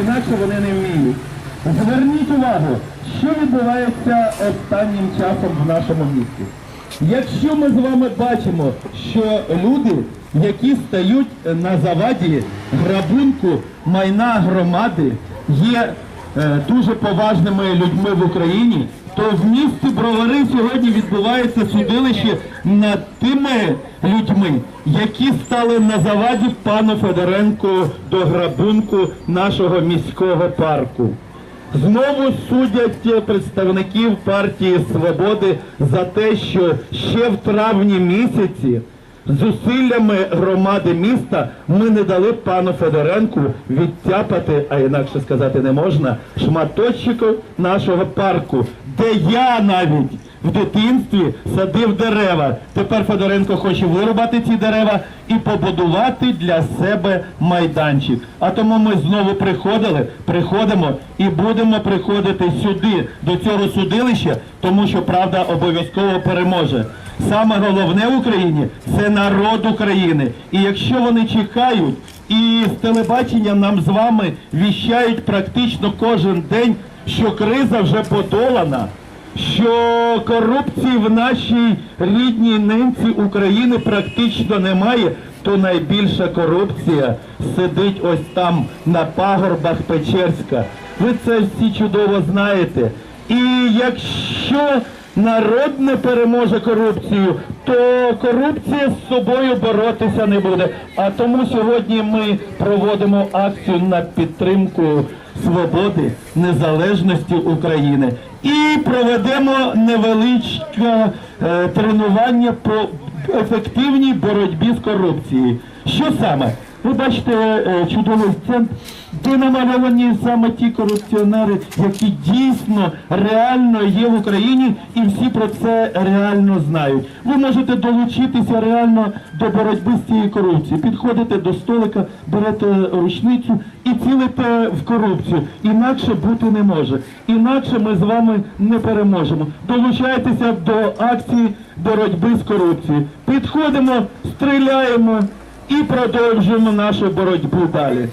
інакше вони не вміють. Зверніть увагу, що відбувається останнім часом в нашому місті. Якщо ми з вами бачимо, що люди, які стають на заваді грабунку майна громади, є дуже поважними людьми в Україні, то в місті Бровари сьогодні відбувається судилище над тими людьми, які стали на заваді пану Федоренку до грабунку нашого міського парку. Знову судять представників партії Свободи за те, що ще в травні місяці зусиллями громади міста ми не дали пану Федоренку відтяпати, а інакше сказати не можна, шматочку нашого парку, де я навіть в дитинстві садив дерева. Тепер Федоренко хоче вирубати ці дерева і побудувати для себе майданчик. А тому ми знову приходили, приходимо і будемо приходити сюди, до цього судилища, тому що правда обов'язково переможе. Саме головне в Україні це народ України. І якщо вони чекають, і з телебачення нам з вами віщають практично кожен день, що криза вже подолана що корупції в нашій рідній ненці України практично немає, то найбільша корупція сидить ось там на пагорбах Печерська. Ви це всі чудово знаєте. І якщо народ не переможе корупцію, то корупція з собою боротися не буде. А тому сьогодні ми проводимо акцію на підтримку свободи, незалежності України і проведемо невеличке е, тренування по ефективній боротьбі з корупцією. Що саме? Ви бачите е, чудовий сцен, де намальовані саме ті корупціонери, які дійсно реально є в Україні, і всі про це реально знають. Ви можете долучитися реально до боротьби з цією корупцією. Підходите до столика, берете рушницю і цілите в корупцію. Інакше бути не може. Інакше ми з вами не переможемо. Долучайтеся до акції боротьби з корупцією. Підходимо, стріляємо і продовжуємо нашу боротьбу далі.